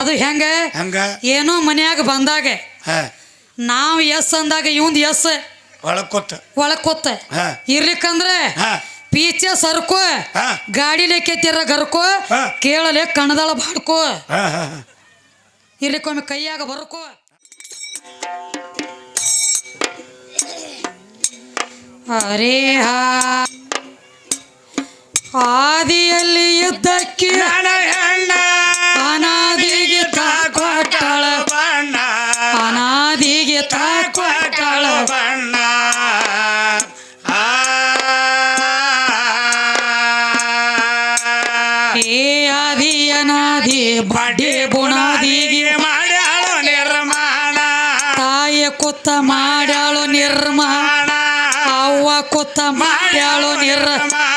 ಅದು ಹೆಂಗ? ಹಂಗ? ಏನೋ ಮನ್ಯಾಗ ಬಂದಾಗ. ನಾವು ಎಸ್ ಅಂದಾಗ ಇವಂದ್ ಎಸ್. ಒಳಕೊತ್ತ ಒಳಕೊತ್ತ ಇರ್ಲಿಕ್ಕಂದ್ರೆ ಹಾ. ಪೀಚೆ ಸರ್ಕೋ ಹಾ. ಗಾಡಿಲೆ ಕೆತ್ತಿರ ಗರ್ಕೋ. ಕೇಳಲೆ ಕಣದಾಳ ಬಾಡ್ಕೋ. ಇರ್ಲಿಕ್ಕೊಮ್ಮೆ ಕೈಯಾಗ ಬರ್ಕೋ. ಅರೇ ಹಾ. ಆದಿಯಲ್ಲಿ ಯುದ್ಧಕ್ಕೆ ನನ್ನ ಹೆಣ್ಣ ಅನಾದಿಗೆ ತಾಕೊಟ್ಟಾಳ ಬಣ್ಣ ಅನಾದಿಗೆ ತಾಕೊಟ್ಟಾಳ ಬಣ್ಣ. ಏ ಆದಿ ಅನಾದಿ ಬಡ್ಡಿ ಬುಣಾದಿಗೆ ಮಾಡ್ಯಾಳು ನಿರ್ಮಾಣ. ತಾಯಿ ಕುತ್ತ ಮಾಡ್ಯಾಳು ನಿರ್ಮಾಣ. ಅವ್ವ ಕುತ್ತ ಮಾಡ್ಯಾಳು ನಿರ್ಮಾಣ.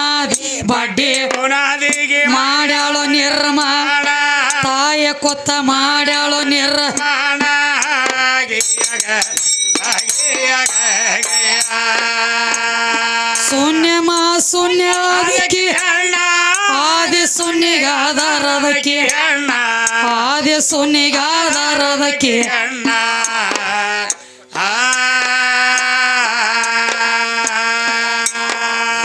ಆದಿ ಬಡ್ಡಿ ನಿರ್ಮಾಣ ಕೊತ್ತ ಕುತ್ತ ಮಾಡ್ಯಾಳು ನಿರ್ ಮಾಡ ಗಿಯಗ, ಗಿಯಗ, ಗಿಯ. ಶೂನ್ಯ ಮಾ ಶೂನ್ಯ ಆದಿ ಅಣ್ಣ ಆದಿ ಶೂನ್ಯಗಾದಾರದಕ್ಕೆ ಅಣ್ಣ.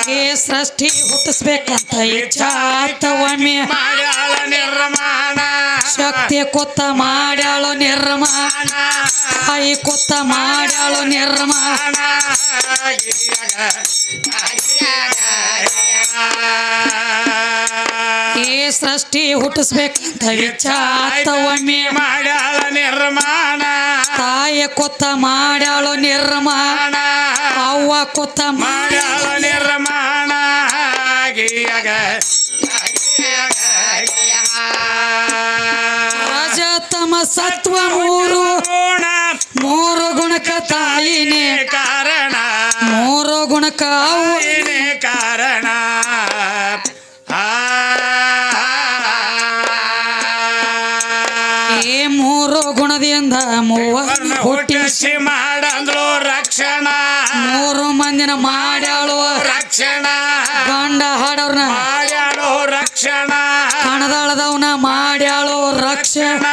ಏ ಸೃಷ್ಟಿ ಹುಟ್ಟಿಸ್ಬೇಕಂತ ಇಚ್ಛಾತ ಒಮ್ಮೆ ಮಾಡ್ಯಾಳ ನಿರ್ಮಾಣ. ಶಕ್ತಿ ಕೊತ್ತ ಮಾಡ್ಯಾಳು ನಿರ್ಮಾಣ. ಕೈ ಕೊತ್ತ ಮಾಡ್ಯಾಳು ನಿರ್ಮಾಣ. ಸೃಷ್ಟಿ ಹುಟ್ಟಿಸ್ಬೇಕಂತ ಒಮ್ಮೆ ಮಾಡ್ಯಾಳ ನಿರ್ಮಾಣ. ತಾಯಿ ಕೊತ್ತ ಮಾಡ್ಯಾಳು ನಿರ್ಮಾಣ. ಅವ್ವ ಕೊತ್ತ ಮಾಡ್ಯಾಳ ನಿರ್ಮಾಣ. ಗಿಯಗ ರಜತಮ ಸತ್ವ ಮೂರು. ಗುಣ ಮೂರು ಗುಣಕ ತಾಯಿನೇ. ಕಾರಣ. ಮೂರು ಗುಣಕ ಅವ್ವ ಗುಣದಿಂದ ಮೂವ ಹುಟ್ಟಿ ಹುಟ್ಟಿಸಿ ಮಾಡಂದ್ಳು ರಕ್ಷಣಾ. ಮೂರು ಮಂದಿನ ಮಾಡ್ಯಾಳು ರಕ್ಷಣ. ಗಂಡ ಹಾಡವ್ರನ್ನ ಮಾಡ್ಯಾಳು ರಕ್ಷಣಾ. ಕಣದಾಳದವನ ಮಾಡ್ಯಾಳು ರಕ್ಷಣ.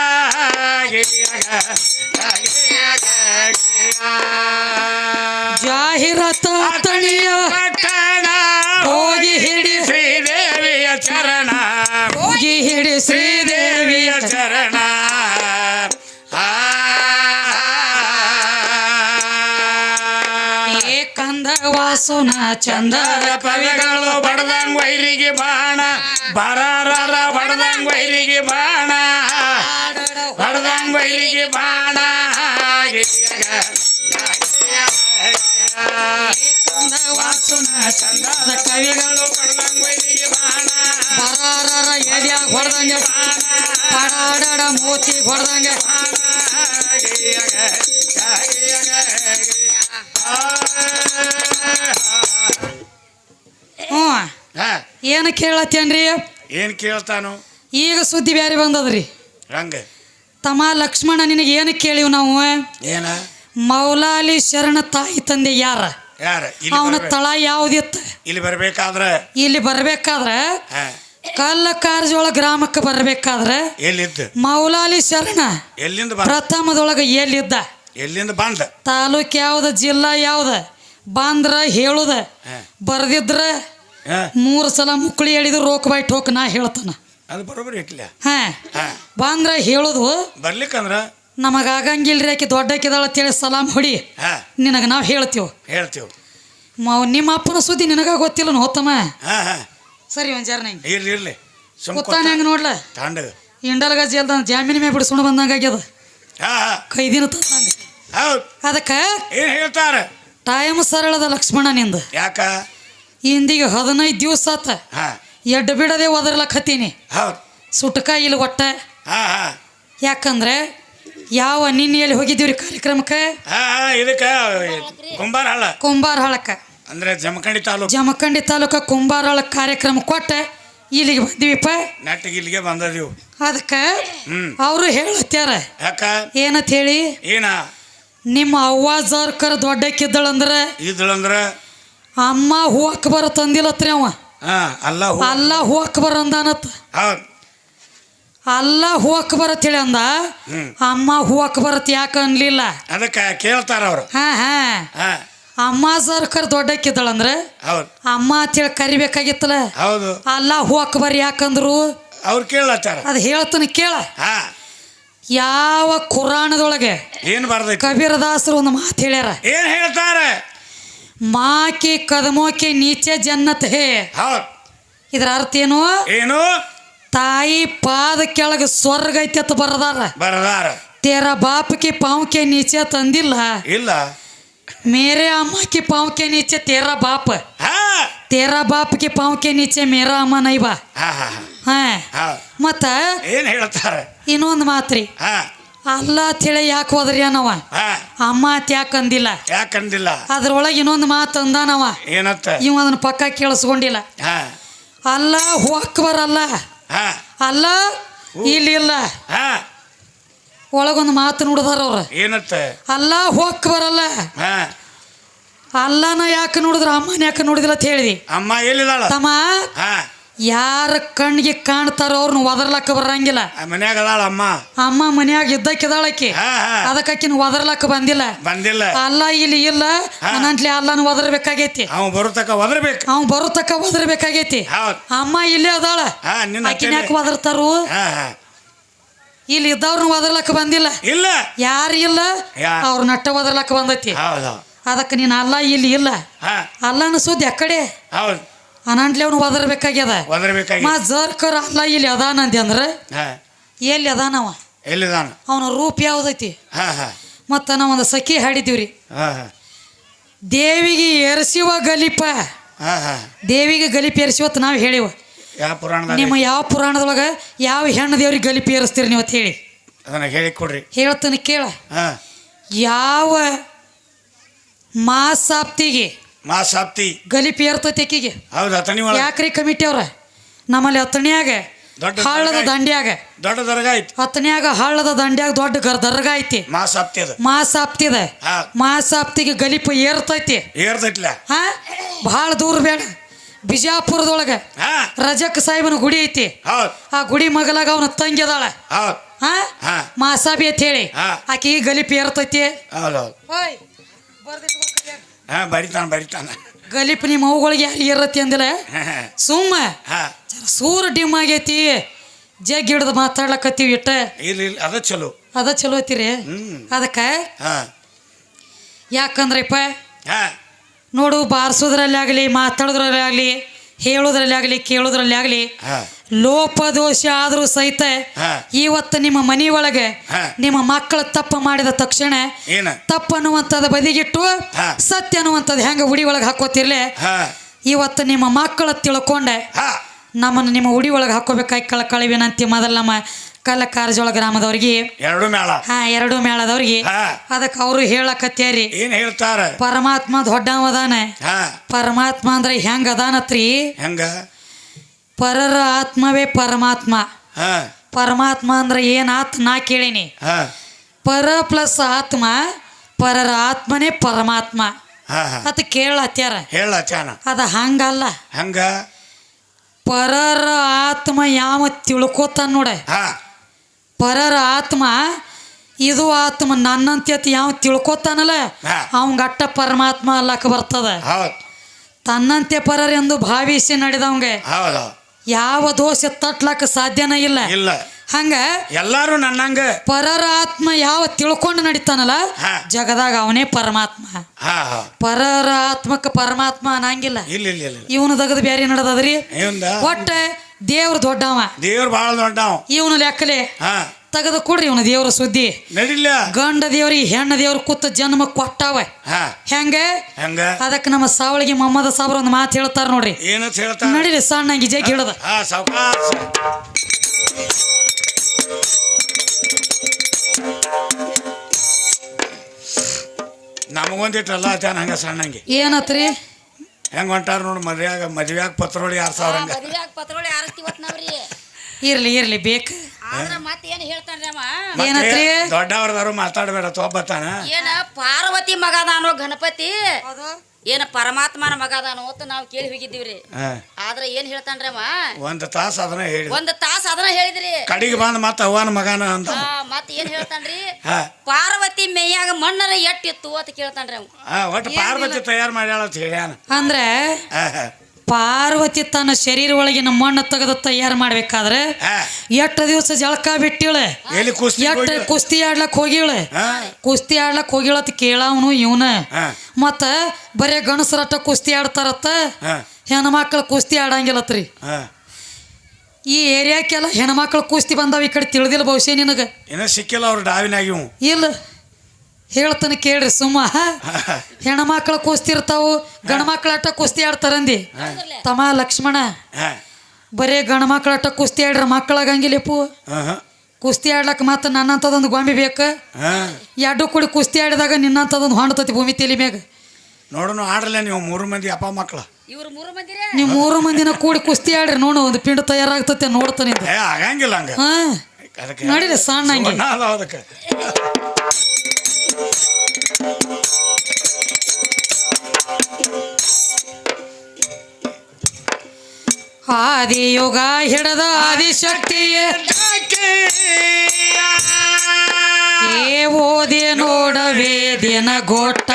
ಜಾಹೀರಾತ ತಣಿಯ ಹೋಗಿ ಹಿಡಿ ಶ್ರೀದೇವಿಯ ಚರಣ. ಹೋಗಿ ಹಿಡಿ ಶ್ರೀದೇವಿಯ ಚರಣ. ವಾಸುನ ಚಂದದ ಕವಿಗಳು ಬಡದಂಗ್ ವೈರಿಗೆ ಬಾಣ. ಬರಾರ ಬಡದಂಗ್ ವೈರಿಗೆ ಬಾಣ. ಬಡದಂಗ್ ವೈರಿಗೆ ಬಾಣ. ವಾಸುನ ಚಂದದ ಕವಿಗಳು ಬಡದಂಗ್ ವೈರಿಗೆ ಬಾಣ ಬರಾರ ಎದ್ಯಾಗ ಹೊಡೆದಂಗೆ ಬಾಣ. ಮೂತಿ ಹೊಡೆದಂಗೆ ಹ್ಞೂ ಏನು ಕೇಳತ್ತೇನ್ರಿ ಏನ್ ಕೇಳ್ತಾನು? ಈಗ ಸುದ್ದಿ ಬ್ಯಾರೆ ಬಂದದ್ರಿ. ಹಂಗೆ. ತಮ್ಮ ಲಕ್ಷ್ಮಣ ನಿನಗೆ ಏನು ಕೇಳಿವ್ ನಾವು? ಏನ? ಮೌಲಾಲಿ ಶರಣ ತಾಯಿ ತಂದೆ ಯಾರ? ಯಾರ? ಅವನ. ತಳ ಯಾವುದಿತ್ತು? ಇಲ್ಲಿ ಬರ್ಬೇಕಾದ್ರ? ಇಲ್ಲಿ ಬರ್ಬೇಕಾದ್ರೆ ಕಲ್ಲ ಕಾರಜೋಳ ಗ್ರಾಮಕ್ಕೆ ಬರ್ಬೇಕಾದ್ರೆ ಎಲ್ಲಿದ್ದ? ಮೌಲಾಲಿ ಶರಣ ಎಲ್ಲಿಂದ ಪ್ರಥಮದೊಳಗ ಎಲ್ಲಿದ್ದ? ಎಲ್ಲಿಂದ ಬಂದ? ತಾಲೂಕ್ ಯಾವ್ದ ಜಿಲ್ಲಾ ಯಾವ್ದ? ಬಂದ್ರ ಹೇಳುದ. ಬರ್ದಿದ್ರ ಮೂರು ಸಲ ಮುಕ್ಕಳಿ ಹೇಳಿದ್ರು ರೋಕ್ ಬಾಯ್ ಟೋಕ್ ನಾ ಹೇಳ್ತಾನ. ಅದು ಬರೋಬ್ಬರಿ ಇಟ್ಲ ಹಾ. ಬಂದ್ರ ಹೇಳುದು ಬರ್ಲಿಕ್ಕಂದ್ರ ನಮಗ ಆಗಂಗಿಲ್ರಿ ದೊಡ್ಡ ದೊಡ್ಡಕ್ಕಿದಾಳ ಅಂತೇಳಿ ಸಲಾಮ್ ಹೊಡಿ. ನಿನಗ ನಾವು ಹೇಳ್ತೀವಿ. ಹೇಳ್ತೀವಿ. ಮಾವ್ ನಿಮ್ಮ ಅಪ್ಪನ ಸುದ್ದಿ ನಿನಗ ಗೊತ್ತಿಲ್ಲ ಹೋತಮ್ಮ? ಸರಿ ಒಂದ್ ಜಾರ ನಂಗೆ. ಇರ್ಲಿ ಇರ್ಲಿ. ಸುಮ್ ಕುತ್ತಾನ ಹೆಂಗ ನೋಡ್ಲ? ತಾಂಡ ಇಂಡಲ್ ಗಜ್ಜಿ ಅಲ್ದ ಜಾಮೀನ್ ಮೇಲೆ ಬಿಡಿಸ್ಕೊಂಡು ಬಂದಂಗ ಆಗ್ಯದ ಕೈದಿನ ತಂದಂಗ ಅದಕ್ಕೆ ಏನ್ ಹೇಳ್ತಾರ? ಟೈಮ್ ಸರಳದ ಲಕ್ಷ್ಮಣ ನಿಂದ. ಯಾಕ? ಇಂದಿಗೆ ಹದಿನೈದು ದಿವಸ ಆತ. ಎಡ್ಡ ಬಿಡದೆ ಒದರ್ಲಕ್ಕತ್ತೀನಿ ಸುಟ್ಕ ಇಲ್ಲ ಒಟ್ಟ. ಯಾಕಂದ್ರೆ ಯಾವ ನಿನ್ನೆಯಲ್ಲಿ ಹೋಗಿದ್ದೀವ್ರಿ ಕಾರ್ಯಕ್ರಮಕ್ಕೆ? ಇದಕ್ಕೆ ಇದಕ್ಕ ಕುಂಬಾರ ಹಳ್ಳ ಕುಂಬಾರ ಹಳಕ್ಕ ಅಂದ್ರೆ ಜಮಖಂಡಿ ತಾಲೂಕು. ಜಮಖಂಡಿ ತಾಲೂಕ ಕುಂಬಾರ ಹಳ ಕಾರ್ಯಕ್ರಮ ಕೊಟ್ಟ ಇಲ್ಲಿಗೆ ಬಂದಿವಿಪ್ಪ. ನೆಟ್ಟಿಗೆ ಇಲ್ಲಿಗೆ ಬಂದದಿವು. ಅದಕ್ಕೆ ಅವರು ಹೇಳತ್ಯಾರ. ಯಾಕ? ಏನಂತ ಹೇಳಿ? ಏನ? ನಿಮ್ಮ ಅವ್ವಾಜಾರ್ಕರ ದೊಡ್ಡಕ್ಕಿದ್ದಳಂದ್ರ? ಇದ್ಳಂದ್ರ ಅಮ್ಮ ಹೂ ಅಕ್ಬರ ತಂದಿಲ್ಲತ್ರಿ ಅವ. ಅಲ್ಲ ಅಲ್ಲ ಹೂ ಅಕ್ಬರ್ ಅಂದಾನತ್. ಅಲ್ಲ ಹೂ ಅಕ್ಬರ್ ಹೇಳಿ ಅಂದ. ಅಮ್ಮ ಹೂ ಅಕ್ಬರ್ ಯಾಕ ಅನ್ಲಿಲ್ಲ? ಅದಕ್ಕೆ ಕೇಳ್ತಾರ ಅವರು. ಹಾ ಹಾ. ಸರ್ ಅಮ್ಮ ಸರ್ಕರ್ ದೊಡ್ಡಕ್ಕಿದ್ದಳಂದ್ರೆ ಅಮ್ಮ ಅಂತೇಳಿ ಕರಿಬೇಕಾಗಿತ್ತಲ್ಲ? ಹೌದು. ಅಲ್ಲ ಹೂ ಅಕ್ಬರ್ ಯಾಕಂದ್ರು? ಅವ್ರು ಕೇಳತ್ತಾರ. ಅದು ಹೇಳ್ತಾನೆ ಕೇಳ. ಹಾ. ಯಾವ ಕುರಾಣದೊಳಗೆ ಏನ್ ಬರ್ದ ಕಬೀರದಾಸರು ಒಂದು ಮಾತು ಹೇಳ್ಯಾರ. ಏನ್ ಹೇಳ್ತಾರೆ? ಮಾಕಿ ಕದಮೋಕೆ ನೀಚೆ ಜನ್ನತ್ ಹೇ. ಹೌದು. ಇದ್ರ ಅರ್ಥ ಏನು? ಏನು? ತಾಯಿ ಪಾದ ಕೆಳಗೆ ಸ್ವರ್ಗ ಐತಿ ಅಂತ ಬರದಾರ. ಬರದಾರ. ತೇರ ಬಾಪಕ್ಕೆ ಪಾವ್ಕೆ ನೀಚೆ ತಂದಿಲ್ಲ. ಇಲ್ಲ. ಮೇರೆ ಅಮ್ಮಕ್ಕೆ ಪಾವ್ಕೆ ನೀಚೆ ತೇರ ಬಾಪ. ಹಾ. ತೇರ ಬಾಪಕ್ಕೆ ಪಾವ್ಕೆ ನೀಚೆ ಮೇರ ಅಮ್ಮ ನೈಬ. ಹ ಹಾ ಹಾ. ಹಾ. ಹಾ ಮತ್ತ ಏನ್ ಹೇಳ್ತಾರೆ? ಇನ್ನೊಂದು ಮಾತ್ರಿ. ಹಾ. ಅಲ್ಲ ಅಂತೇಳಿ ಯಾಕೆ ಹೋದ್ರಿ ಅನ್ನವ? ಹಾ. ಅಮ್ಮ ಅತ್ ಯಾಕೆ ಅಂದಿಲ್ಲ? ಯಾಕಂದಿಲ್ಲ ಅದ್ರೊಳಗೆ ಇನ್ನೊಂದು ಮಾತು ಅಂದಾನವ. ಏನತ್ತ ಇವ ಅದನ್ನ ಪಕ್ಕ ಕೇಳಿಸ್ಕೊಂಡಿಲ್ಲ. ಹಾ. ಅಲ್ಲ ಹೂ ಬರಲ್ಲ. ಅಲ್ಲ ಇಲ್ಲಿ ಇಲ್ಲ. ಒಳಗೊಂದು ಮಾತು ನೋಡಿದಾರ ಅವ್ರ. ಏನತ್ತ ಅಲ್ಲ ಹೂ ಬರಲ್ಲ. ಅಲ್ಲ ಅಲ್ಲನ ಯಾಕೆ ನೋಡಿದ್ರ? ಅಮ್ಮನ ಯಾಕೆ ನೋಡಿದಿಲ್ಲ ಅಂತ ಹೇಳಿದಿ? ಅಮ್ಮ ಎಲ್ಲಿದಾಳ ತಮ್ಮ? ಹಾ. ಯಾರ ಕಣ್ಣಿಗೆ ಕಾಣ್ತಾರೋ ಅವ್ರನ್ನ ಒದರ್ಲಕ್ಕ ಬರಂಗಿಲ್ಲ. ಮನ್ಯಾಗ ಅದಾಳ ಅಮ್ಮ. ಅಮ್ಮ ಮನ್ಯಾಗ ಇದ್ದಕ್ಕಿದಾಳಕಿ ಅದಕ್ಕಿನ ಒದರ್ಲಕ್ಕ ಬಂದಿಲ್ಲ. ಬಂದಿಲ್ಲ. ಅಲ್ಲ ಇಲ್ಲಿ ಇಲ್ಲ ಹಾ. ಅನಂತ್ಲಿ ಅಲ್ಲನ ಒದರ್ಬೇಕಾಗೈತಿ. ಅವ ಬರತಕ್ಕ ಒದರ್ಬೇಕು. ಅವ್ ಬರತಕ್ಕ ಒದರ್ಬೇಕಾಗೈತಿ. ಅಮ್ಮ ಇಲ್ಲೇ ಅದಾಳ. ಆಕಿನ ಯಾಕೆ ಒದರ್ತಾರು? ಇಲ್ಲಿ ಇದ್ದವ್ರನ್ನ ಒದರ್ಲಾಕ ಬಂದಿಲ್ಲ. ಇಲ್ಲ. ಯಾರು ಇಲ್ಲ. ಅವ್ರ ನಟ್ಟ ಒದರ್ಲಕ್ಕ ಬಂದೈತಿ. ಅದಕ್ಕೆ ನೀನು ಅಲ್ಲ ಇಲ್ಲಿ ಇಲ್ಲ. ಅಲ್ಲ ಅಲ್ಲನ ಸುದ್ದಿ ಅಕ್ಕಡೆ ಹೌದು. ಅನಂಟ್ಲಿ ಅವ್ನು ಒದರ್ಬೇಕಾಗ್ಯದ? ಒದರ್ಬೇಕಾಗಿ ಮಾ ಜರ್ಕರ್ ಅಲ್ಲ ಇಲ್ಲಿ ಅದಾನಂದಿ ಅಂದ್ರೆ? ಎಲ್ಲಿ ಅದಾನವ ಎಲ್ಲಿದಾನ? ಅವನ ರೂಪ ಯಾವ್ದೈತಿ? ಮತ್ತು ನಾವು ಒಂದು ಸಖಿ ಹಾಡಿದ್ದೀವ್ರಿ. ದೇವಿಗೆ ಎರಸಿವ ಗಲಿಪ. ದೇವಿಗೆ ಗಲಿಪ ಎರಸಿವತ್ ನಾವು ಹೇಳಿವ. ಯಾವ ಪುರಾಣ ನಿಮ್ಮ ಯಾವ ಪುರಾಣದೊಳಗೆ ಯಾವ ಹೆಣ್ಣು ದೇವ್ರಿಗೆ ಗಲಿಪ ಏರಿಸ್ತೀರಿ ನೀವು ಅಂತ ಹೇಳಿ. ಅದನ್ನ ಹೇಳಿ ಕೊಡ್ರಿ. ಹೇಳ್ತಾನೆ ಕೇಳ. ಯಾವ ಮಾಸಾಪ್ತಿಗೆ ಮಾ ಸಾಪ್ತಿ ಗಲಿಪ ಏರ್ತೈತಿ ಆಕಿಗೆ. ಹೌದು ಹತ್ತಣಿ ಒಳಗೆ? ಯಾಕ್ರಿ ಕಮಿಟಿ ಅವ್ರ? ನಮ್ಮಲ್ಲಿ ಹತ್ತನ್ಯಾಗ ದೊಡ್ಡ ಹಳ್ಳದ ದರ್ಗಾ ಐತಿ. ದಂಡ್ಯಾಗ. ದೊಡ್ಡ ದರ್ಗ ಐತಿ ಹತ್ತನ್ಯಾಗ ಹಳ್ಳದ ದಂಡ್ಯಾಗ ದೊಡ್ಡ ಗರ್ ದರ್ಗ ಐತಿ. ಮಾ ಸಾಪ್ತಿ ಅದು. ಹಾ. ಮಾಸಾಪ್ತಿಗೆ ಗಲಿಪ ಏರ್ತೈತಿ. ಏರ್ತೈತ್ಲ. ಹಾ? ಬಹಳ ದೂರ ಬೇಡ. ಬಿಜಾಪುರದೊಳಗೆ ಹಾ. ರಜಕ್ ಸಾಹೇಬನ ಗುಡಿ ಐತಿ. ಹೌದ್. ಆ ಗುಡಿ ಮಗಲಾಗ ಅವನ ತಂಗಿ ಅದಾಳ. ಹೌದ್. ಹಾ? ಹಾ. ಮಾಸಾಬಿ ಅಂತ ಹೇಳಿ. ಹಾ. ಆಕಿಗೆ ಗಲಿಪಿ ಏರ್ತೈತಿ. ಹೌದ್ ಹೌದ್. ಓಯ್ ಹಾ ಬರಿತಾನ ಬರಿತಾನ. ಗಲಿಪ್ ನಿಮ್ಮ ಅವುಗಳಿಗೆ ಯಾರಿಗೆ ಇರತ್ತಿ ಅಂದಿಲ್ಲ. ಸುಮ್ಮ. ಸೂರ್ ಡಿಮ್ ಆಗೈತಿ. ಜಗ್ ಹಿಡ್ದು ಮಾತಾಡ್ಲಕತ್ತೀವಿ ಇಟ್ಟ. ಇಲ್ಲ ಇಲ್ಲ ಅದ ಚಲೋ. ಅದ ಚಲೋ ಐತಿರಿ. ಅದಕ್ಕೆ ಹಾ. ಯಾಕಂದ್ರಪ್ಪ? ನೋಡು ಬಾರಿಸೋದ್ರಲ್ಲಿ ಆಗಲಿ ಮಾತಾಡೋದ್ರಲ್ಲಿ ಆಗಲಿ ಹೇಳೋದ್ರಲ್ಲಿ ಆಗಲಿ ಕೇಳೋದ್ರಲ್ಲಿ ಆಗಲಿ ಹಾ. ಲೋಪದೋಷ ಆದರೂ ಸಹಿತ. ಇವತ್ತು ನಿಮ್ಮ ಮನಿ ಒಳಗೆ ನಿಮ್ಮ ಮಕ್ಕಳು ತಪ್ಪು ಮಾಡಿದ ತಕ್ಷಣ ತಪ್ಪ ಅನ್ನುವಂಥದ್ದು ಬದಿಗಿಟ್ಟು. ಸತ್ಯ ಅನ್ನುವಂಥದ್ದು ಹೆಂಗೆ ಉಡಿ ಒಳಗೆ ಹಾಕೋತಿರ್ಲಿ ಇವತ್ತು ನಿಮ್ಮ ಮಕ್ಕಳು ತಿಳ್ಕೊಂಡೆ. ನಮ್ಮನ್ನು ನಿಮ್ಮ ಉಡಿ ಒಳಗೆ ಹಾಕೋಬೇಕಾಗಿ ಕಳ ವಿನಂತಿ ಮೊದಲ ನಮ್ಮ ಕಲ್ಲಕಾರಜೋಳ ಗ್ರಾಮದವ್ರಿಗೆ. ಎರಡು ಮೇಳ. ಹಾ ಎರಡು ಮೇಳದವ್ರಿಗೆ. ಅದಕ್ಕೆ ಅವರು ಹೇಳಕತ್ಯಾರಿ. ಏನ್ ಹೇಳ್ತಾರ? ಪರಮಾತ್ಮ ದೊಡ್ಡವದಾನೆ. ಪರಮಾತ್ಮ ಅಂದ್ರೆ ಹೆಂಗ್ ಅದಾನತ್ರಿ ಹೆಂಗ? ಪರರ ಆತ್ಮವೇ ಪರಮಾತ್ಮ. ಹಾ. ಪರಮಾತ್ಮ ಅಂದ್ರೆ ಏನಾತ್ ನಾ ಕೇಳೀನಿ. ಪರ ಪ್ಲಸ್ ಆತ್ಮ ಪರರ ಆತ್ಮನೇ ಪರಮಾತ್ಮ. ಅದ ಅತ್ ಕೇಳತ್ಯಾರ ಚಾನ ಅದ ಹಂಗಲ್ಲ. ಹಂಗ? ಪರರ ಆತ್ಮ ಯಾವ ತಿಳ್ಕೊತಾನ ನೋಡ. ಪರರ ಆತ್ಮ ಇದು ಆತ್ಮ ನನ್ನಂತ್ಯತ್ ಯಾವ ತಿಳ್ಕೊತಾನಲ್ಲ. ಅವಂಗ ಅಟ್ಟ ಪರಮಾತ್ಮ ಲಕ್ಕ ಬರ್ತದ. ತನ್ನಂತೆ ಪರರೆಂದು ಭಾವಿಸಿ ನಡೆದವಂಗೆ. ಹೌದು. ಯಾವ ದೋಷ ತಟ್ಲಕ್ಕ ಸಾಧ್ಯನೇ ಇಲ್ಲ. ಇಲ್ಲ. ಹಂಗ ಎಲ್ಲಾರು ನನ್ನಂಗ ಪರರಾತ್ಮ ಯಾವ ತಿಳ್ಕೊಂಡು ನಡೀತಾನಲ್ಲ ಜಗದಾಗ ಅವನೇ ಪರಮಾತ್ಮ. ಹಾ ಹಾ. ಪರರ ಆತ್ಮಕ್ಕೆ ಪರಮಾತ್ಮ ಅನ್ನಂಗಿಲ್ಲ. ಇಲ್ಲ ಇಲ್ಲ ಇಲ್ಲ ಇವನು ದಗದ ಬೇರೆ ನಡದದ್ರಿ? ಒಟ್ಟ ದೇವ್ರ ದೊಡ್ಡವ. ದೇವ್ರ ಬಹಳ ದೊಡ್ಡವ. ಇವನು ಲೆಕ್ಕಲೆ. ಹಾ. ತೆಗೆದು ಕೊಡ್ರಿ ಇವನ ದೇವ್ರ ಸುದ್ದಿ. ನಡಿಲ್ಲ ಗಂಡ ದೇವ್ರಿ ಹೆಣ್ಣ ದೇವ್ರ ಕೂತ ಜನ್ಮ ಕೊಟ್ಟಾವ. ಹಾ. ಹೆಂಗ? ಹೆಂಗ? ಅದಕ್ಕೆ ನಮ್ಮ ಸಾವಳಿಗೆ ಮೊಹಮ್ಮದ ಸಾಬ್ರ ಒಂದು ಮಾತು ಹೇಳ್ತಾರ ನೋಡ್ರಿ. ಏನಂತ ಹೇಳ್ತಾರೆ? ನಡೀರಿ ಸಣ್ಣಂಗಿ ಜಗ್ ಹೇಳದ ಹಾ ಸಾವ್ಕಾಸ. ನಮಗೊಂದಿಟ್ಟಲ್ಲ ಜನ ಹಂಗ ಸಣ್ಣಂಗೆ. ಏನತ್ರಿ? ಹೆಂಗ್ ಹೊಂಟಾರ ನೋಡಿ ಮದ್ವೆಯಾಗ ಮದ್ವೆಯಾಗ ಪತ್ರೊಳಿ ಆರ್ ಸಾವಿರ ಹಂಗ. ಮದುವೆಯಾಗ ಪತ್ರೊಳಿ ನಾವ್ರಿ. ಇರ್ಲಿ ಇರ್ಲಿ ಬೇಕು. ಆದ್ರ ಮತ್ತೆ ಏನ್ ಹೇಳ್ತಾನ್ರಿ ಅವ? ಮತ್ತೆ ಏನತ್ರಿ? ದೊಡ್ಡವ್ರದಾರು ಮಾತಾಡಬೇಡ ತೋಬತ್ತಾನ ಏನ ಪಾರ್ವತಿ ಮಗ ಅನ್ನೋ ಗಣಪತಿ ಏನ ಪರಮಾತ್ಮನ ಮಗ ಅದಾನು ಅಂತ ನಾವು ಕೇಳಿ ಹೋಗಿದ್ದೀವ್ರಿ. ಆದ್ರೆ ಆದ್ರ ಏನ್ ಹೇಳ್ತಾನ್ರಿ ಅವ? ಒಂದ್ ತಾಸ ಅದನ್ನ ಹೇಳಿ ಒಂದ್ ತಾಸ ಅದನ್ನ ಹೇಳಿದ್ರಿ. ಕಡಿಗೆ ಬಂದ್ ಮತ್ತ ಅವ್ವನ ಮಗನ ಅಂತ. ಮತ್ತ ಮತ್ ಏನ್ ಹೇಳ್ತಾನ್ರಿ? ಪಾರ್ವತಿ ಮೇಯಾಗ ಮಣ್ಣರ ಎಟ್ಟಿತ್ತು ಅಂತ ಕೇಳ್ತಾನ್ರಿ ಅವ. ಒಟ್ಟು ಪಾರ್ವತಿ ತಯಾರು ಮಾಡ್ಯಾಳ ಅಂತ ಹೇಳ್ಯಾನ. ಅಂದ್ರೆ. ಪಾರ್ವತಿ ತನ್ನ ಶರೀರ ಒಳಗಿನ ಮಣ್ಣು ತೆಗೆದು ತಯಾರು ಮಾಡ್ಬೇಕಾದ್ರೆ. ಎಷ್ಟು ದಿವಸ ಜಳಕ ಬಿಟ್ಟಿಳೆ ಎಷ್ಟು ಕುಸ್ತಿ ಆಡ್ಲಕ್ ಹೋಗಿಳೆ. ಕುಸ್ತಿ ಆಡ್ಲಕ್ ಹೋಗಿಳತ್ ಕೇಳವನು ಇವನ. ಮತ್ತ ಬರೇ ಗಣಸರಟ್ಟ ಕುಸ್ತಿ ಆಡ್ತಾರತ್ತ. ಹೆಣ್ಮಕ್ಳು ಕುಸ್ತಿ ಆಡಂಗಿಲ್ಲತ್ರಿ ಈ ಏರಿಯಾಕೆಲ್ಲ ಹೆಣ್ಮಕ್ಳು ಕುಸ್ತಿ ಬಂದಾವ ಈ ಕಡೆ ತಿಳಿದಿಲ್ಲ ಬಹುಶಃ ನಿನಗ ಸಿಕ್ಕಿಲ್ಲ ಅವ್ರ ಡಾವಿನಾಗಿ. ಇಲ್ಲ ಹೇಳ್ತಾನೆ ಕೇಳ್ರಿ ಸುಮ್ಮ. ಹೆಣ್ಮಕ್ಳ ಕುಸ್ತಿ ಇರ್ತಾವು ಗಂಡ್ಮಕ್ಳ ಆಟ ಕುಸ್ತಿ ಆಡ್ತಾರಂದಿ. ತಮ ಲಕ್ಷ್ಮಣ. ಬರೇ ಗಂಡ್ಮಕ್ಳ ಆಟ ಕುಸ್ತಿ ಆಡ್ರ ಮಕ್ಕಳಾಗಂಗಿಲ್ಲಪ್ಪು. ಕುಸ್ತಿ ಆಡ್ಲಕ್ಕ ಮತ್ತೆ ನನ್ನಂಥದೊಂದು ಗೊಂಬೆ ಬೇಕು. ಎರಡು ಕೂಡಿ ಕುಸ್ತಿ ಆಡಿದಾಗ ನಿನ್ನಂಥದೊಂದು ಹೊಂಡತತಿ ಭೂಮಿ ತಲೆ ಮ್ಯಾಗ. ನೋಡೋಣ ಆಡ್ರಲ್ಲ ನೀವು ಮೂರು ಮಂದಿ ಅಪ್ಪ ಮಕ್ಕಳು ಇವ್ರು ಮೂರು ನೀವು ಮೂರು ಮಂದಿನ ಕೂಡಿ ಕುಸ್ತಿ ಆಡ್ರಿ ನೋಡು ಒಂದು ಪಿಂಡ ತಯಾರಾಗ್ತತೆ ನೋಡ್ತಾನೆ ಆಗಂಗಿಲ್ಲ ಹಂಗ. ಹಾ. ಅದಕ್ಕೆ ನಡೀರಿ ಸಣ್ಣ ಹಂಗೆ. ಆದಿಯುಗ ಹಿಡದ ಆದಿಶಕ್ತಿಯೇ ಏ ಓದಿ ನೋಡ ವೇದಿನ ಗೊಟ್ಟ.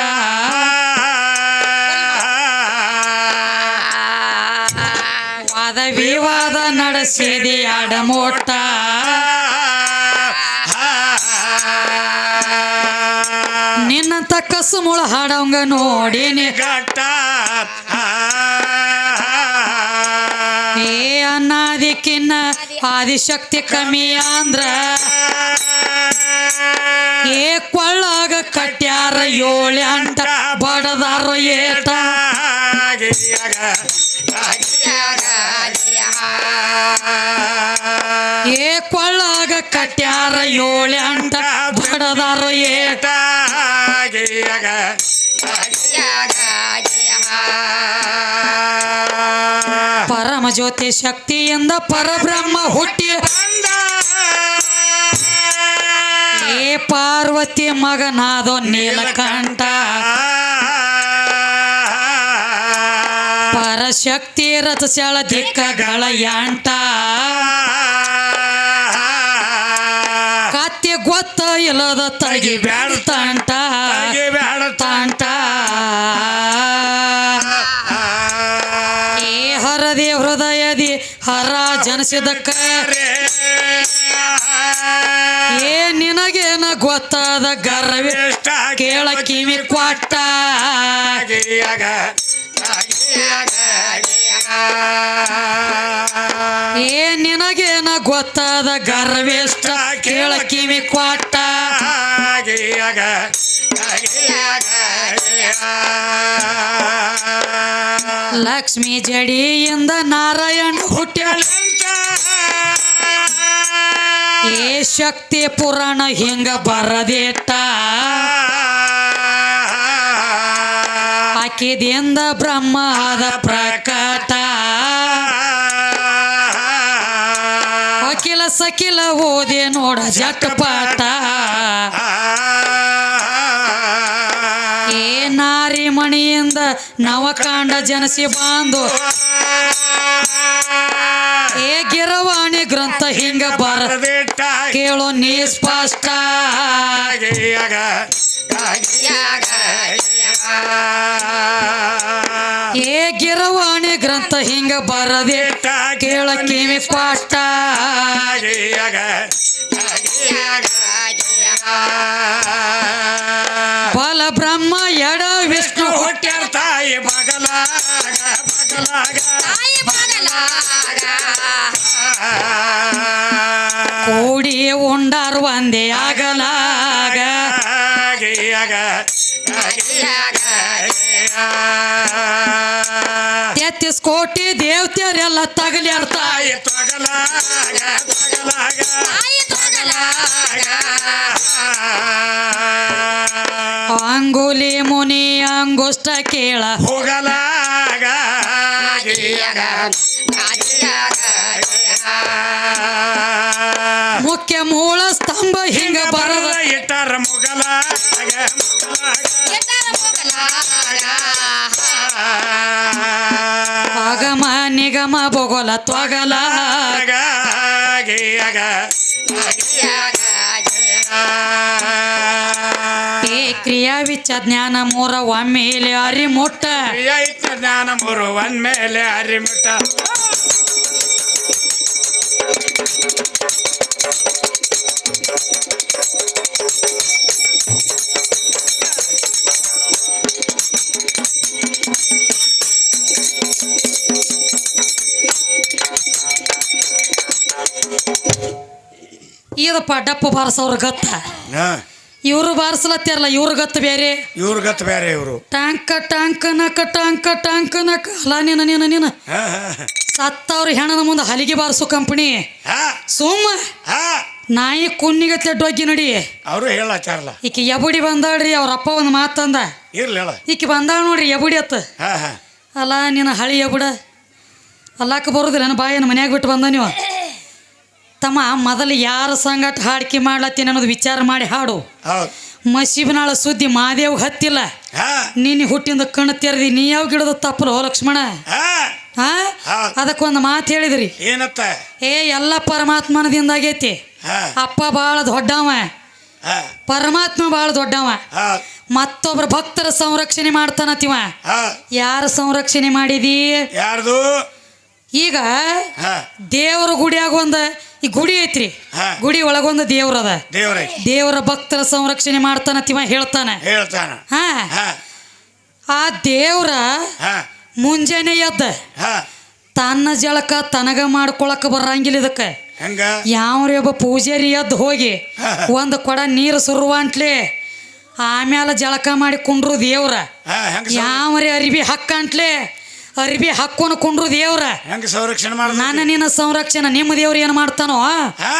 ವಾದ ವಿವಾದ ನಡೆಸಿದಿ ಅಡಮೋಟ ನಿನ್ನಂತ ಕಸು ಮುಳ ಹಾಡಂಗ ನೋಡಿನಿ. ಗಟ್ಟ. ಅನ್ನಾದಿಕ್ಕಿನ್ನ ಆದಿಶಕ್ತಿ ಕಮ್ಮಿ ಅಂದ್ರ ಏ ಕೊಳ್ಳಾಗ ಕಟ್ಯಾರ ಏಳು ಅಂಟ, ಬಡದಾರ ಏಟ. ಏ ಕೊಳ್ಳಾಗ ಕಟ್ಯಾರ ಏಳು ಅಂಟ ಪರಮ ಜ್ಯೋತಿ ಶಕ್ತಿಯಿಂದ ಪರಬ್ರಹ್ಮ ಹುಟ್ಟಿ. ಏ ಪಾರ್ವತಿ ಮಗನಾದೋ ನೀಲಕಂಠ ಪರಶಕ್ತಿ ರಥಸ್ಯಾಳ ದಿಕ್ಕಗಳ ಯಾಂಟ ಕತ್ತಿ ಗೊತ್ತ ಇಲ್ಲದ ತಗಿ ಬ್ಯಾಡ ಬ್ಯಾಡ್ತಾಂಟ ತಂಟ. ಹರ ಜನಿಸಿದಕ್ಕ. ಏ, ನಿನಗೇನ ಗೊತ್ತಾದ ಗರ್ವೇಷ್ಟ ಕೇಳ ಕಿವಿ ಕೊಟ್ಟ. ಏ, ನಿನಗೇನ ಗೊತ್ತಾದ ಗರ್ವೇಷ್ಟ ಕೇಳ ಕಿವಿ ಕ್ವಾಟ ಲಕ್ಷ್ಮಿ ಎಂದ ನಾರಾಯಣ ಹುಟ್ಟ್ಯಾಳ ಏ ಶಕ್ತಿ ಪುರಾಣ ಹಿಂಗ ಬರದೇಟ ಹಾಕಿದಿಂದ ಬ್ರಹ್ಮ ಆದ ಪ್ರಕಟ. ಅಖಿಲ ಸಖಿಲ ಓದೆ ನೋಡ ಜಟಪಾಟ. ನಾರಿ ಮಣಿಯಿಂದ ನವಕಾಂಡ ಜನಸಿ ಬಾಂಧು ಏ ಗಿರವಾಣಿ ಗ್ರಂಥ ಹಿಂಗ ಬರ. ಕೇಳೋ ನೀ ಸ್ಪಷ್ಟ ಗಿರವಾಣಿ ಗ್ರಂಥ ಹಿಂಗ ಬರದೆ. ಕೇಳ ಕಿವಿ ಸ್ಪಷ್ಟ ಬಲ ಬ್ರಹ್ಮ ಎಡ ವಿಷ್ಣು. ಹುಟ್ಟ್ಯಾರ ತಾಯಿ ಬಗಲಾಗ ಬಗಲಾಗ ಕೂಡಿ ಉಂಡಾರ್ ಒಂದೇ ಆಗಲಾಗ. ತೆತ್ತಿಸ್ ಕೋಟಿ ದೇವತೆಯರೆಲ್ಲ ತಗಲ್ಯಾರ್ತ ತಾಯಿ ತೊಗಲಾಗ. ತೊಗಲಾಗ. ಅಂಗುಲಿ ಮುನಿ ಅಂಗುಷ್ಟ ಕೇಳ. ಹೋಗಲಾಗ ಮುಖ್ಯ ಮೂಲ ಸ್ತಂಭ ಹಿಂಗ ಬರದ. ಇಟ್ಟಾರ ಮುಗಲ ಆಗಮ ನಿಗಮ ಬೋಗಲ ತ್ವಗಲ ಆಗ, ಆಗಿ, ಆಗ. ಏ ಕ್ರಿಯಾ ವಿಚ್ಚ ಜ್ಞಾನ ಮೂರ ಒಮ್ಮೆಲೆ ಅರಿ ಮುಟ್ಟ ಪ್ರಿಯ ಇತ್ತ ಜ್ಞಾನ ಮೂರು ಒಂದ್ಮೇಲೆ ಅರಿಮಿಟ ಇದಪ್ಪ ಡಪ್ಪ ಬಾರಿಸೋರ್ ಗತ್ತ. ಇವ್ರು ಬಾರಿಸ್ಲತ್ತಾರಲ್ಲ ಇವ್ರ ಗತ್ತು ಬೇರೆ ಇವ್ರ ಗತ್ ಬೇರೆ ಇವರು. ಟಾಂಕ ಟಾಂಕ ನಕ ಟಾಂಕ ಟಾಂಕ ನಕ. ಅಲ್ಲ ನೀನ ನೀನ ನೀನ. ಸತ್ತವ್ರ ಹೆಣನ ಮುಂದೆ ಹಲಿಗೆ ಬಾರಿಸು ಕಂಪನಿ. ಸುಮ್ಮ. ನಾಯಿ ಕುನ್ನಿಗತ್ತೆ ಡೊಗ್ಗಿ ನಡಿ. ಅವರು ಹೇಳತ್ತಾರಲ್ಲ ಈಕಿ ಎಬುಡಿ ಬಂದಾಳ್ರಿ ಅವ್ರ ಅಪ್ಪ ಒಂದು ಮಾತಂದ. ಇರ್ಲಿ ಹೇಳ. ಈಕಿ ಬಂದಾಳ ನೋಡ್ರಿ ಎಬುಡಿ ಅತ್ತ. ಹಾ ಹಾ. ಅಲ್ಲ ನಿನ್ನ ಹಳಿ ಎಬುಡ. ಅಲ್ಲಾಕ ಬರೋದಿಲ್ಲ ನನ್ನ ಬಾಯನ್ನು ಮನ್ಯಾಗ ಬಿಟ್ಟು ಬಂದ ನೀವು ತಮ್ಮ ಮೊದಲು ಯಾರ ಸಂಗಟ ಹಾಡಿಕೆ ಮಾಡ್ಲತ್ತೀನಿ ಅನ್ನೋದು ವಿಚಾರ ಮಾಡಿ ಹಾಡು. ಮಸೀಬನಾಳ ಸುದ್ದಿ ಮಾದೇವ್ ಹತ್ತಿಲ್ಲ. ಹಾ. ನಿನ್ನೆ ಹುಟ್ಟಿಂದ ಕಣ್ಣು ತೆರೆದಿ ನೀ ಯಾವ ಗಿಡದ ತಪ್ಪಲು ಲಕ್ಷ್ಮಣ? ಹಾ. ಅದಕ್ಕೊಂದು ಮಾತು ಹೇಳಿದ್ರಿ. ಏನತ್ತ ಏ ಎಲ್ಲ ಪರಮಾತ್ಮನದಿಂದ ಆಗೈತಿ. ಅಪ್ಪ ಭಾಳ ದೊಡ್ಡವ. ಪರಮಾತ್ಮ ಭಾಳ ದೊಡ್ಡವ. ಮತ್ತೊಬ್ರು ಮತ್ತೊಬ್ಬರ ಭಕ್ತರ ಸಂರಕ್ಷಣೆ ಮಾಡ್ತಾನತಿವ. ಯಾರ ಸಂರಕ್ಷಣೆ ಮಾಡಿದಿ? ಯಾರ್ದು? ಈಗ ದೇವರ ಗುಡಿಯಾಗ ಒಂದ ಈ ಗುಡಿ ಐತ್ರಿ. ಗುಡಿ ಒಳಗೊಂದು ದೇವ್ರದ ಅದ. ದೇವರ ಭಕ್ತರ ಸಂರಕ್ಷಣೆ ಮಾಡ್ತಾನತಿವ ತಿಮ್ಮ ಹೇಳ್ತಾನೆ. ಹಾ. ಆ ದೇವ್ರ ಮುಂಜಾನೆ ಎದ್ದ. ತನ್ನ ಜಳಕ ತನಗ ಮಾಡ್ಕೊಳಕ ಬರಂಗಿಲ್ಲ ಇದಕ್ಕೆ. ಯಾವ್ರಿ ಒಬ್ಬ ಪೂಜಾರಿ ಎದ್ದು ಹೋಗಿ. ಒಂದು ಕೊಡ ನೀರು ಸುರುವಂಟ್ಲೆ ಆಮ್ಯಾಲ ಜಳಕ ಮಾಡಿ ಕುಂಡ್ರು ದೇವ್ರ. ಯಾವ್ರಿ ಅರಿಬಿ ಹಕ್ಕಂಟ್ಲೆ ಅರಿಬಿ ಹಾಕೊಂಡು ಕುಂಡ್ರು ದೇವ್ರ. ಹೆಂಗ ಸಂರಕ್ಷಣೆ ಮಾಡ ನಾನು ನಿನ್ನ ಸಂರಕ್ಷಣೆ ನಿಮ್ಮ ದೇವ್ರ ಏನು ಮಾಡ್ತಾನೋ? ಹಾ.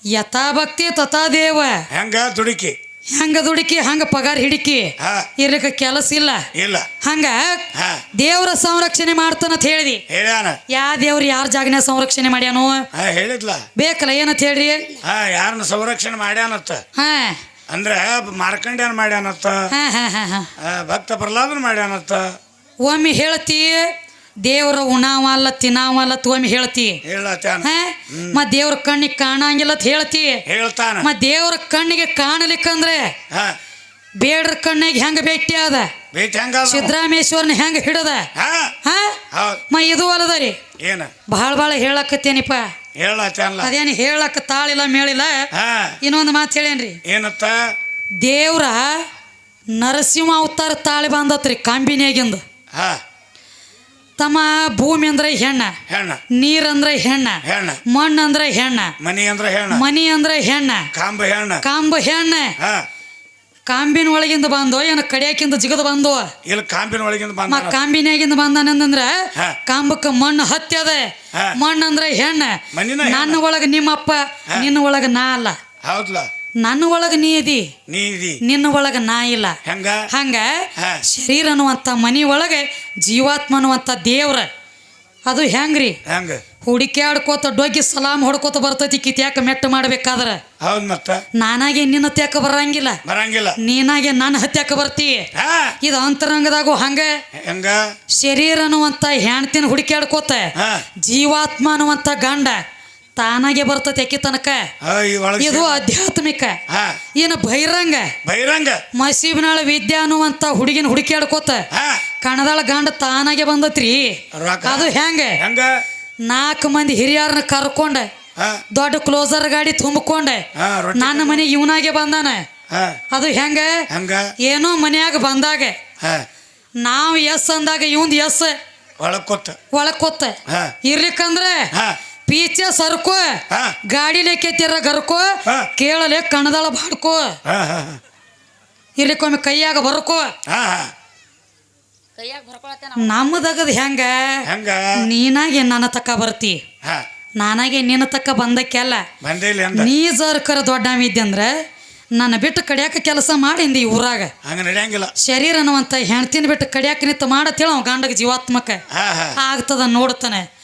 ಯಥಾ ಭಕ್ತಿ ತಥಾ ದೇವ ಹೆಂಗ ದುಡುಕಿ? ಹಂಗ ದುಡುಕಿ ಹಂಗ ಪಗಾರ ಹಿಡಿಕಿ? ಇರ್ಲಿಕ್ಕೆ ಕೆಲಸ ಇಲ್ಲ. ಇಲ್ಲ. ಹಂಗ ದೇವ್ರ ಸಂರಕ್ಷಣೆ ಮಾಡ್ತಾನಂತ ಹೇಳಿದಿ. ಯಾ ದೇವ್ರು ಯಾರ ಜಾಗನ ಸಂರಕ್ಷಣೆ ಮಾಡ್ಯಾನು? ಹೇಳಿದ್ಲ. ಬೇಕಲ್ಲ ಏನಂತ ಹೇಳ್ರಿ? ಹಾ ಯಾರನ್ನ ಸಂರಕ್ಷಣೆ ಮಾಡ್ಯಾನತ್ತ ಹಾ. ಅಂದ್ರೆ ಮಾರ್ಕಂಡ್ಯಾನ ಮಾಡ್ಯಾನತ್ತ ಭಕ್ತ ಪ್ರಹ್ಲಾದನ್ ಮಾಡ್ಯಾನತ್ತ ಒಮ್ಮೆ ಹೇಳ್ತಿ ದೇವ್ರ ಉಣಾವಲ್ಲ ತಿನ್ನಾವಲ್ಲ ಒಮ್ಮೆ ಹೇಳ್ತಿ. ಮತ್ ದೇವ್ರ ಕಣ್ಣಿಗೆ ಕಾಣಂಗಿಲ್ಲ ಅಂತ ಹೇಳ್ತಿ. ಹೇಳ್ತಾನ. ಮತ್ ದೇವ್ರ ಕಣ್ಣಿಗೆ ಕಾಣಲಿಕ್ಕಂದ್ರೆ ಬೇಡ್ರ ಕಣ್ಣಿಗೆ ಹೆಂಗ ಭೇಟಿ ಅದ ಸಿದ್ದರಾಮೇಶ್ವರನ ಹೆಂಗ ಹಿಡದ? ಮ ಇದು ಅಲ್ಲದರಿ ಏನ? ಭಾಳ ಭಾಳ ಹೇಳಕತ್ತೇನಿಪ್ಪ. ಅದೇನು ಹೇಳಕ್ ತಾಳಿಲ್ಲ ಮೇಳಿಲ್ಲ? ಇನ್ನೊಂದು ಮಾತು ಹೇಳೇನ್ರಿ. ಏನತ್ತ? ದೇವ್ರ ನರಸಿಂಹ ಅವತಾರ ತಾಳಿ ಬಂದತ್ರಿ ಕಾಂಬಿನಿಯಾಗಿಂದ. ತಮ್ಮ ಭೂಮಿ ಅಂದ್ರೆ ಹೆಣ್ಣ ಹೆಣ್ಣ. ನೀರಂದ್ರೆ ಹೆಣ್ಣ ಹೆಣ್ಣ. ಮಣ್ಣು ಅಂದ್ರೆ ಹೆಣ್ಣ ಮನಿ ಅಂದ್ರೆ ಹೆಣ್ಣ. ಮನಿ ಅಂದ್ರೆ ಹೆಣ್ಣ. ಕಾಂಬ ಹೆಣ್ಣ. ಕಾಂಬ ಹೆಣ್ಣ. ಕಾಂಬಿನ ಒಳಗಿಂದ ಬಂದೋ ಏನ ಕಡಿಯಾಕಿಂದ ಜಿಗದ ಬಂದೋ? ಇಲ್ಲ ಕಾಂಬಿನ ಒಳಗಿಂದ ಬಂದ ಕಾಂಬಿನಾಗಿಂದ ಬಂದಾನಂದ್ರ ಹಾ. ಕಾಂಬಕ್ಕ ಮಣ್ಣು ಹತ್ಯದ ಮಣ್ಣ ಮಣ್ಣು ಅಂದ್ರೆ ಹೆಣ್ಣ. ನನ್ನ ಒಳಗ ನಿಮ್ಮಪ್ಪ ನಿನ್ನ ಒಳಗ ನಾ ಅಲ್ಲ. ಹೌದ್ಲ? ನನ್ನ ಒಳಗ ನೀ ನೀ ನಿನ್ನ ಒಳಗ ನಾ ಇಲ್ಲ. ಹಂಗ? ಹಂಗ. ಶರೀರ ಅನ್ನುವಂಥ ಮನಿ ಒಳಗೆ ಜೀವಾತ್ಮ ಅನ್ನುವಂಥ ದೇವ್ರ ಅದು ಹೆಂಗ್ರಿ? ಹೆಂಗ? ಆಡ್ಕೋತ ಡೊಗ್ಗಿ ಸಲಾಮ್ ಹೊಡ್ಕೋತ ಬರ್ತೈತಿ ಕಿತ್ಯಾಕ ಮೆಟ್ಟ ಮಾಡ್ಬೇಕಾದ್ರ? ಹೌದ್ ಮತ್ತ. ನಾನಾಗೆ ನಿನ್ನ ಹತ್ಯಾಕ ಬರಂಗಿಲ್ಲ. ಬರಂಗಿಲ್ಲ. ನೀನಾಗೆ ನನ್ನ ಹತ್ಯಾಕ ಬರ್ತಿ. ಇದು ಅಂತರಂಗದಾಗು ಹಂಗ. ಹೆಂಗ? ಶರೀರ ಅನ್ನುವಂಥ ಹೆಣ್ತಿನ ಹುಡುಕಿ ಆಡ್ಕೋತ ಜೀವಾತ್ಮ ಅನ್ನುವಂಥ ಗಂಡ ತಾನಾಗೆ ಬರ್ತತಿ ಅಕ್ಕಿ ತನಕ. ಇದು ಆಧ್ಯಾತ್ಮಿಕ. ಏನು ಬಹಿರಂಗ? ಬಹಿರಂಗ. ಮಸೀಬ್ನಾಳ ವಿದ್ಯಾ ಅನ್ನುವಂತ ಹುಡುಗಿನ ಹುಡುಕ್ಯಾಡ್ಕೋತ ಆಡ್ಕೋತ. ಕಣದಾಳ ಗಂಡ ತಾನಾಗೆ ಬಂದತ್ರಿ. ಅದು ಹೆಂಗ? ನಾಲ್ಕು ಮಂದಿ ಹಿರಿಯರನ್ನ ಕರ್ಕೊಂಡ. ದೊಡ್ಡ ಕ್ಲೋಸರ್ ಗಾಡಿ ತುಂಬಿಕೊಂಡೆ. ನನ್ನ ಮನೆಗೆ ಇವನಾಗೆ ಬಂದಾನ. ಅದು ಹೆಂಗ? ಹೆಂಗ? ಏನೋ ಮನ್ಯಾಗ ಬಂದಾಗ. ನಾವು ಎಸ್ ಅಂದಾಗ ಇವಂದ್ ಎಸ್. ಒಳಕೊತ್ತ ಒಳಕೊತ್ತ ಇರ್ಲಿಕ್ಕಂದ್ರೆ ಪೀಚೆ ಸರ್ಕೋ ಗಾಡಿಲೆ ಗಾಡಿ ಲೆಕ್ಕೆತ್ತಿರ ಗರ್ಕೋ ಕೇಳಲೆ ಕಣದಾಳ ಬಾಡ್ಕೋ. ಇರ್ಲಿಕ್ಕೊಮ್ಮೆ ಕೈಯಾಗ ಬರ್ಕೋ. ನಮ್ಮದಗದ ಹೆಂಗ? ಹೆಂಗ? ನೀನಾಗೆ ನನ್ನ ತಕ್ಕ ಬರ್ತಿ. ನಾನಾಗೆ ನಿನ್ನ ತಕ್ಕ ಬಂದಕ್ಕೆಲ್ಲ ನೀ ಜರ್ಕರ ದೊಡ್ಡವಿದ್ದೆ ಅಂದ್ರೆ ನನ್ನ ಬಿಟ್ಟು ಕಡಿಯಾಕ ಕೆಲಸ ಮಾಡಿಂದ ಈ ಊರಾಗ. ಹಂಗ ನಡೆಯಂಗಿಲ್ಲ. ಶರೀರ ಅನ್ನುವಂತ ಹೆಣ್ತಿನ ಬಿಟ್ಟು ಕಡಿಯಾಕ ನಿಂತ ಮಾಡತ್ತೇಳ ಗಂಡಗ ಜೀವಾತ್ಮಕ. ಹಾ ಹಾ. ಆಗ್ತದ ನೋಡ್ತಾನೆ.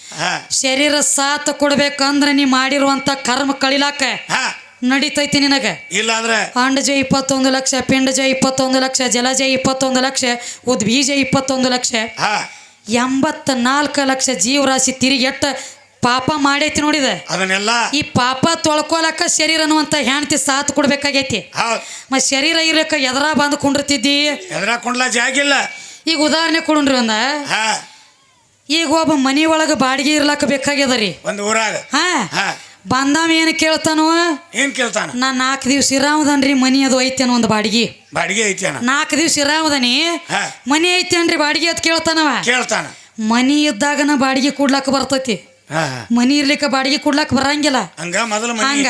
ಶರೀರ ಸಾಥ ಕೊಡ್ಬೇಕಂದ್ರೆ ನೀ ಮಾಡಿರುವಂತ ಕರ್ಮ ಕಳಿಲಾಕ ಹಾ. ನಡೀತೈತಿ ನಿನಗೆ. ಇಲ್ಲಾಂದ್ರೆ ಅಂಡಜ ಇಪ್ಪತ್ತೊಂದು ಲಕ್ಷ ಪಿಂಡಜ ಇಪ್ಪತ್ತೊಂದು ಲಕ್ಷ ಜಲಜ ಇಪ್ಪತ್ತೊಂದು ಲಕ್ಷ ಉದ್ಬೀಜ ಇಪ್ಪತ್ತೊಂದು ಲಕ್ಷ. ಎಂಬತ್ತ ನಾಲ್ಕು ಲಕ್ಷ ಜೀವರಾಶಿ ತಿರುಗಿ ಎಟ್ಟ ಪಾಪ ಮಾಡೈತಿ ನೋಡಿದ? ಅದನ್ನೆಲ್ಲ ಈ ಪಾಪ ತೊಳ್ಕೊಲಕ್ಕ ಶರೀರ ಅನ್ನುವಂತ ಹೆಣ್ತಿ ಸಾತ್ ಕೊಡ್ಬೇಕಾಗೈತಿ. ಮತ್ ಶರೀರ ಇರಕ್ಕ ಎದರ ಬಂದು ಕುಂಡಿರ್ತಿದ್ದಿ? ಎದರ ಕುಂಡ್ಲ ಜಾಗಿಲ್ಲ ಈಗ ಉದಾಹರಣೆ ಕೊಡುಣ್ರಿ ಒಂದ. ಈಗ ಒಬ್ಬ ಮನಿ ಒಳಗ ಬಾಡಿಗೆ ಇರ್ಲಕ್ಕ ಬೇಕಾಗ್ಯದ ರೀ ಒಂದು ಊರಾಗ. ಹಾ? ಬಂದಾಮ ಏನು ಕೇಳ್ತಾನೋ? ಏನ್ ಕೇಳ್ತಾನ? ನಾ ನಾಲ್ಕು ದಿವ್ಸ ಇರಾಮದನ್ರಿ ಮನಿ ಅದು ಐತೇನೋ ಒಂದು ಬಾಡಿಗೆ. ಬಾಡಿಗೆ ಐತೇನ? ನಾಲ್ಕು ದಿವ್ಸ ಇರಾಮದನಿ ಮನಿ ಐತೇನ್ರಿ ಬಾಡಿಗೆ ಅದ್ ಕೇಳ್ತಾನವ? ಕೇಳ್ತಾನ. ಮನಿ ಇದ್ದಾಗನ ಬಾಡಿಗೆ ಕೊಡ್ಲಾಕ ಬರ್ತೈತಿ. ಮನಿ ಇರ್ಲಿಕ್ಕ ಬಾಡಿಗೆ ಕೊಡ್ಲಾಕ ಬರಂಗಿಲ್ಲ. ಹಂಗ ಮೊದಲ ಹಂಗ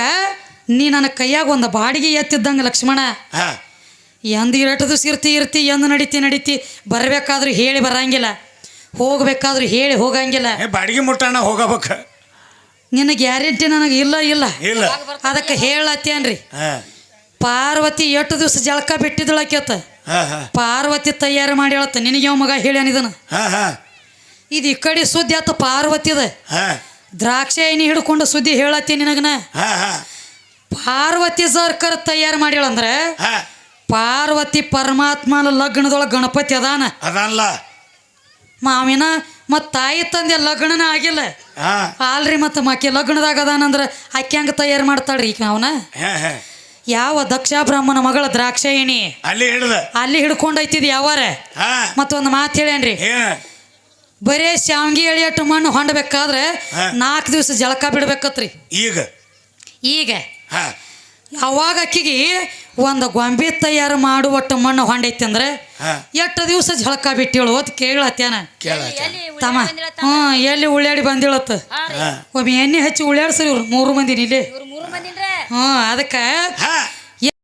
ನೀ ನನ್ನ ಕೈಯಾಗ ಒಂದು ಬಾಡಿಗೆ ಎತ್ತಿದ್ದಂಗ ಲಕ್ಷ್ಮಣ. ಎಂದ ಎರಡು ದಿವ್ಸ ಇರ್ತಿ ಇರ್ತಿ ಎಂದು ನಡಿತಿ ನಡಿತಿ ಬರ್ಬೇಕಾದ್ರೂ ಹೇಳಿ ಬರಂಗಿಲ್ಲ. ಹೋಗ್ಬೇಕಾದ್ರೂ ಹೇಳಿ ಹೋಗಂಗಿಲ್ಲ. ಏ ಬಾಡಿಗೆ ಮುಟ್ಟಣ ಹೋಗಬೇಕ. ನಿನ್ನ ಗ್ಯಾರಂಟಿ ನನಗೆ ಇಲ್ಲ ಇಲ್ಲ. ಇಲ್ಲ. ಅದಕ್ಕೆ ಹೇಳತ್ತೇನ್ರಿ ಹಾ. ಪಾರ್ವತಿ ಎಷ್ಟು ದಿವಸ ಜಳಕ ಬಿಟ್ಟಿದ್ದಳಕ್ಯತ ಹಾ ಹಾ. ಪಾರ್ವತಿ ತಯಾರು ಮಾಡಿ ಹೇಳತ್ತ ನಿನಗೆ ಯಾವ ಮಗ ಹೇಳ್ಯಾನ ಇದನ್ನ. ಹಾ ಹಾ. ಇದು ಈ ಕಡೆ ಸುದ್ದಿ ಆತ ಪಾರ್ವತಿದ. ಹಾ. ದ್ರಾಕ್ಷಿ ಏನಿ ಹಿಡ್ಕೊಂಡು ಸುದ್ದಿ ಹೇಳತ್ತಿ ನಿನಗನ. ಹಾ ಹಾ. ಪಾರ್ವತಿ ಸರ್ಕರ್ ತಯಾರು ಮಾಡ್ಯಾಳಂದ್ರೆ ಹಾ. ಪಾರ್ವತಿ ಪರಮಾತ್ಮನ ಲಗ್ನದೊಳಗೆ ಗಣಪತಿ ಅದಾನ. ಅದಲ್ಲ ಮಾವಿನ ಮತ್ತು ತಾಯಿ ತಂದೆ ಲಗ್ನನ ಆಗಿಲ್ಲ. ಹಾ. ಅಲ್ರಿ ಮತ್ತು ಮಕ್ಕಿ ಲಗ್ನದಾಗ ಅದಾನಂದ್ರೆ ಆಕೆ ಹೆಂಗೆ ತಯಾರು ಮಾಡ್ತಾಳ್ರಿ ಈಗ ಅವನ ಯಾವ ದಕ್ಷ ಬ್ರಾಹ್ಮಣ ಮಗಳ ದ್ರಾಕ್ಷಾಯಿಣಿ? ಅಲ್ಲಿ ಹಿಡ್ದ. ಅಲ್ಲಿ ಹಿಡ್ಕೊಂಡೈತಿದ್ ಯಾವಾರ? ಮತ್ತೊಂದು ಮಾತು ಹೇಳ್ಯಾನ್ರಿ. ಬರೇ ಶಾವ್ಗಿ ಎಳಿಯಟ್ಟು ಮಣ್ಣು ಹೊಂಡಬೇಕಾದ್ರೆ. ನಾಲ್ಕು ದಿವಸ ಜಳಕ ಬಿಡ್ಬೇಕತ್ರಿ. ಈಗ. ಈಗ. ಅವಾಗ ಅಕ್ಕಿಗೆ ಒಂದು ಗೊಂಬೆ ತಯಾರು ಮಾಡುವಟ್ಟು ಮಣ್ಣು ಹೊಂಡೈತಿ ಅಂದ್ರೆ ಎಷ್ಟು ದಿವಸ ಜಳಕ ಬಿಟ್ಟಿಳು ಅಂತ ಕೇಳತ್ತೇನ ತಮ್ಮ? ಹ್ಞೂ ಎಲ್ಲಿ ಉಳ್ಳಾಡಿ ಬಂದಿಳತ್ತ? ಒಮ್ಮೆ ಎಣ್ಣೆ ಹಚ್ಚಿ ಉಳ್ಳಾಡ್ಸ್ರಿ ಇವ್ರು ಮೂರು ಮಂದಿ ಇಲ್ಲಿ. ಹ್ಮ್ ಮೂರು ಮಂದಿನ್ರೆ? ಹ್ಞೂ ಅದಕ್ಕೆ ಹಾ.